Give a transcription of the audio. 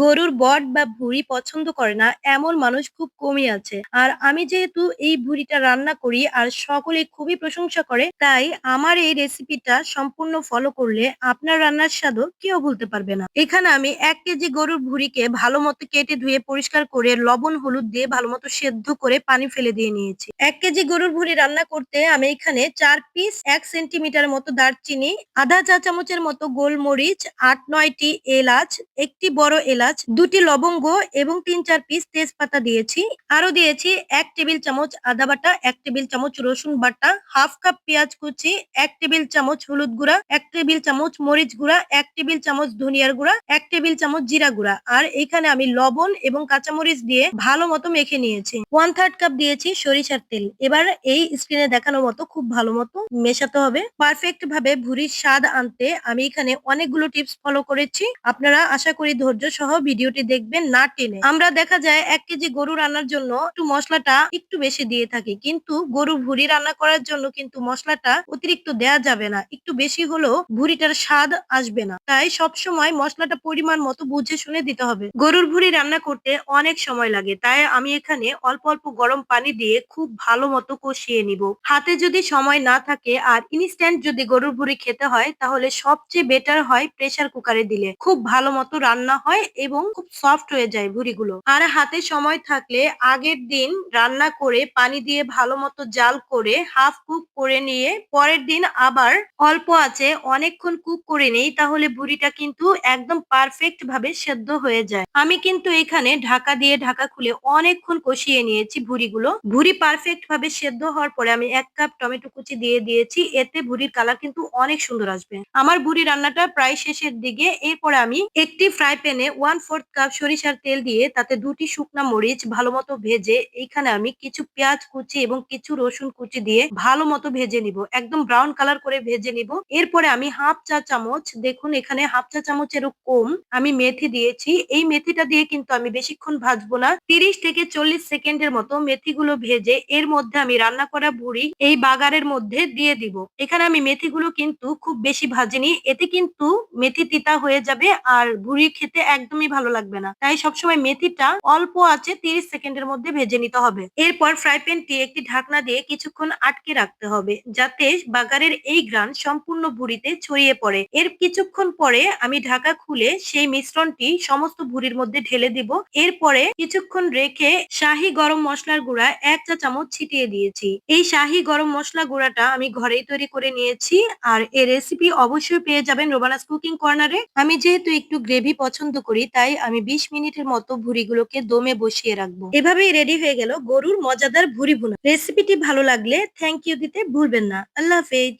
গরুর বট বা ভুঁড়ি পছন্দ করে না, এমন মানুষ খুব কমই আছে। আর আমি যেহেতু এই ভুঁড়িটা রান্না করি আর সকলে খুবই প্রশংসা করে, তাই আমার এই রেসিপিটা সম্পূর্ণ ফলো করলে আপনার রান্নার স্বাদও কেউ ভুলতে পারবে না। এখানে আমি এক কেজি গরুর ভুঁড়িকে ভালো মতো কেটে ধুয়ে পরিষ্কার করে লবণ, হলুদ দিয়ে ভালো মতো সেদ্ধ করে পানি ফেলে দিয়ে নিয়েছি। এক কেজি গরুর ভুঁড়ি রান্না করতে আমি এখানে চার পিস এক সেন্টিমিটার মতো দারচিনি, আধা চা চামচের মতো গোলমরিচ, আট নয়টি এলাচ, একটি বড় এলাচ দুটি লবঙ্গ এবং তিন চার পিস তেজপাতা দিয়েছি। আরও দিয়েছি এক টেবিল চামচ আদা বাটা, এক টেবিল চামচ রসুন বাটা, হাফ কাপ পেঁয়াজ কুচি, এক টেবিল চামচ হলুদ গুঁড়া, এক টেবিল চামচ মরিচ গুঁড়া, এক টেবিল চামচ ধনিয়ার গুঁড়া, এক টেবিল চামচ জিরা গুঁড়া। আর এখানে আমি লবণ এবং কাঁচামরিচ দিয়ে ভালো মতো মেখে নিয়েছি। ওয়ান থার্ড কাপ দিয়েছি সরিষার তেল। এবার এই স্ক্রিনে দেখানো মতো খুব ভালো মতো মেশাতে হবে। পারফেক্ট ভাবে ভুরির স্বাদ আনতে আমি এখানে অনেকগুলো টিপস ফলো করেছি। আপনারা আশা করি ধৈর্য সহ ভিডিওটি দেখবেন না টেনে। আমরা দেখা যায় এক কেজি গরু রান্নার জন্য একটু মশলাটা একটু বেশি দিয়ে থাকি। কিন্তু গরু ভুড়ি রান্না করার জন্য কিন্তু মশলাটা অতিরিক্ত দেয়া যাবে না। একটু বেশি হলেও ভুড়িটার স্বাদ আসবে না। তাই সব সময় মশলাটা পরিমাণ মতো বুঝে শুনে দিতে হবে। গরুর ভুড়ি রান্না করতে অনেক সময় লাগে। তাই আমি এখানে অল্প অল্প গরম পানি দিয়ে খুব ভালো মতো কষিয়ে নিব। হাতে যদি সময় না থাকে আর ইনস্ট্যান্ট যদি গরুর ভুড়ি খেতে হয়, তাহলে সবচেয়ে বেটার হয় প্রেসার কুকারে দিলে। খুব ভালো মতো রান্না হয় এবং খুব সফট হয়ে যায় ভুড়িগুলো। আর হাতে সময় থাকলে আগের দিন রান্না করে পানি দিয়ে ভালো মতো জাল করে হাফ কুক করে নিয়ে পরের দিন আবার অল্প আছে, অনেকক্ষণ কুক করে নেই, তাহলে ভুড়িটা কিন্তু একদম পারফেক্ট ভাবে সেদ্ধ হয়ে যায়। আমি কিন্তু এখানে ঢাকা দিয়ে ঢাকা খুলে অনেকক্ষণ কষিয়ে নিয়েছি ভুড়িগুলো। ভুড়ি পারফেক্ট ভাবে সেদ্ধ হওয়ার পরে আমি এক কাপ টমেটো কুচি দিয়ে দিয়েছি, এতে ভুড়ির কালার কিন্তু অনেক সুন্দর আসবে। আমার ভুড়ি রান্নাটা প্রায় শেষের দিকে, এরপরে আমি একটি ফ্রাই প্যানে ওয়ান ফোর্থ কাপ সরিষার তেল দিয়ে তাতে দুটি শুকনা মরিচ ভালো মতো ভেজে এইখানে আমি কিছু পেঁয়াজ কুচি এবং কিছু রসুন কুচি দিয়ে ভালো মতো ভেজে নিব। একদম ব্রাউন কালার করে ভেজে নিব। এরপরে আমি হাফ চা চামচ, দেখুন এখানে হাফ চা চামচেরও কম আমি মেথি দিয়েছি। এই মেথিটা দিয়ে কিন্তু আমি বেশিক্ষণ ভাজবো না। তিরিশ থেকে চল্লিশ সেকেন্ডের মতো মেথিগুলো ভেজে এর মধ্যে আমি রান্না করা বুড়ি এই বাগারের মধ্যে দিয়ে দিব। এখানে আমি মেথিগুলো কিন্তু খুব বেশি ভাজিনি। এতে কিন্তু মেথি তিতা হয়ে যাবে আর বুড়ি খেতে একদমই ভালো লাগবে না। তাই সবসময় মেথিটা অল্প আছে তিরিশ সেকেন্ডের মধ্যে ভেজে নিতে হবে। এরপর ফ্রাই প্যানটি একটি ঢাকনা দিয়ে কিছুক্ষণ আটকে রাখতে হবে, যাতে বাগারের এই গ্রান সম্পূর্ণ বুড়িতে ছড়িয়ে পড়ে। এর কিছুক্ষণ পরে আমি ঢাকা খুলে সেই মিশ্রণটি সমস্ত ভুড়ির মধ্যে ঢেলে দিব। এরপরে কিছুক্ষণ রেখে শাহি গরম মশলার গুঁড়া এক চা চামচ ছিটিয়ে দিয়েছি। এই শাহি গরম মশলা গুঁড়াটা আমি ঘরেই তৈরি করে নিয়েছি আর এই রেসিপি অবশ্যই পেয়ে যাবেন রোবানাস কুকিং কর্নারে। আমি যেহেতু একটু গ্রেভি পছন্দ করি তাই আমি বিশ মিনিটের মতো ভুড়িগুলোকে দমে বসিয়ে রাখব। এভাবেই রেডি হয়ে গেল গরুর মজাদার ভুড়ি ভুনা রেসিপিটি ভালো লাগলে থ্যাংক ইউ দিতে ভুলবেন না। আল্লাহ হাফেজ।